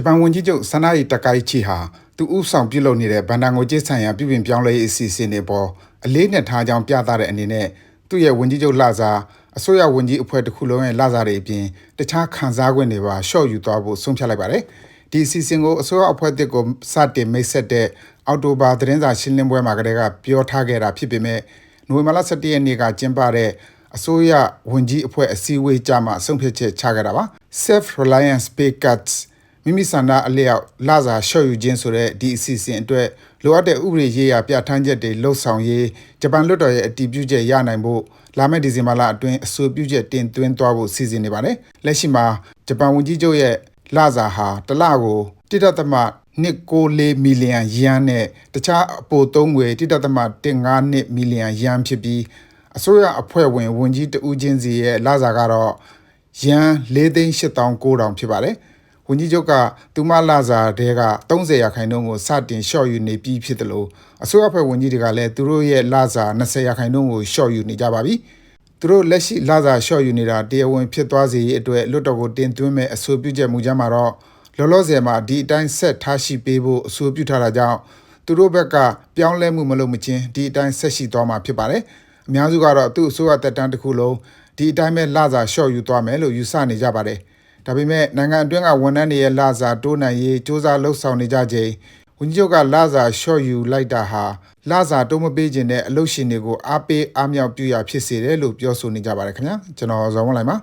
ဂျပန်ဝန်ကြီးချုပ်ဆန္ဒရီတကိုင်ချီဟာသူဥဆောင်ပြုလုပ်နေတဲ့ဗန်ဒါငိုကျစ်ဆိုင်ရာပြည်ပင်ပြောင်းလဲရေးအစီအစဉ်တွေပေါ်အလေးနဲ့ထားကြောင်းပြသတဲ့အနေနဲ့သူ့ရဲ့ဝန်ကြီးချုပ်လာစာအစိုးရဝန်ကြီးအဖွဲ့တစ်ခုလုံးရဲ့လာစာတွေအပြင်တခြားခံစား권တွေပါရှော့ယူသွားဖို့ဆုံးဖြတ်လိုက်ပါတယ်ဒီအစီအစဉ်ကိုအစိုးရအဖွဲ့တစ်ကိုစတင်မိတ်ဆက်တဲ့အောက်တိုဘာသတင်းစာရှင်းလင်းပွဲမှာကတည်းကပြောထားခဲ့တာဖြစ်ပေမဲ့နိုဝင်ဘာလ17ရက်နေ့ကကျင်းပတဲ့အစိုးရဝန်ကြီးအဖွဲ့အစည်းအဝေးကြမှာဆုံးဖြတ်ချက်ချခဲ့တာပါ self reliance pay cuts မိမိဆန္ဒအလျောက်လစာလျှော့ယူခြင်းဆိုတဲ့ဒီအစီအစဉ်အတွက်လိုအပ်တဲ့ဥပဒေရေးရာပြဋ္ဌာန်းချက်တွေလှုပ်ဆောင်ရေးဂျပန်လွှတ်တော်ရဲ့အတည်ပြုချက်ရနိုင်ဖို့လာမယ့်ဒီဇင်ဘာလအတွင်းအဆိုပြုချက်တင်သွင်းသွားဖို့စီစဉ်နေပါတယ်။လက်ရှိမှာဂျပန်ဝန်ကြီးချုပ်ရဲ့လစာဟာတစ်လကို1.94မီလီယံယန်းနဲ့တခြားအပိုသုံးငွေ1.15မီလီယံယန်းဖြစ်ပြီးအစိုးရအဖွဲ့ဝင်ဝန်ကြီးတဦးချင်းစီရဲ့လစာကတော့ယန်း4,8900ဖြစ်ပါတယ်။ ဝန်ကြီးချုပ်ကသူမလာစာတဲက30ရာခိုင်နှုန်းကိုစတင်လျှော့ယူနေပြီးဖြစ်တယ်လို့အစိုးရအဖွဲ့ဝန်ကြီးတွေကလည်းသူတို့ရဲ့လာစာ20ရာခိုင်နှုန်းကိုလျှော့ယူနေကြပါပြီသူတို့လက်ရှိလာစာလျှော့ယူနေတာတရားဝင်ဖြစ်သွားစေရေးအတွက်လွတ်တော်ကိုတင်သွင်းမဲ့အဆိုပြုချက်မူကြမ်းမှာတော့လောလောဆယ်မှာဒီအတိုင်းဆက်ထားရှိပေးဖို့အဆိုပြုထားတာကြောင့်သူတို့ဘက်ကပြောင်းလဲမှုမလုပ်မချင်းဒီအတိုင်းဆက်ရှိသွားမှာဖြစ်ပါတယ်အများစုကတော့သူ့အစိုးရတက်တန်းတစ်ခုလုံးဒီအတိုင်းပဲလာစာလျှော့ယူသွားမယ်လို့ယူဆနေကြပါတယ် ဒါပေမဲ့နိုင်ငံအတွင်းကဝန်ထမ်းတွေရဲ့လစာတိုးနိုင်ရေးစ조사လှုပ်ဆောင်နေကြချိန်ဝန်ကြီးချုပ်ကလစာလျှော့ယူလိုက်တာဟာလစာတိုးမပေးခြင်းနဲ့အလုပ်ရှင်တွေကိုအားပေးအားမြောက်ပြုရဖြစ်စေတယ်လို့ပြောဆိုနေကြပါတယ်ခင်ဗျာကျွန်တော်ဇော်ဝင်းလိုက်ပါ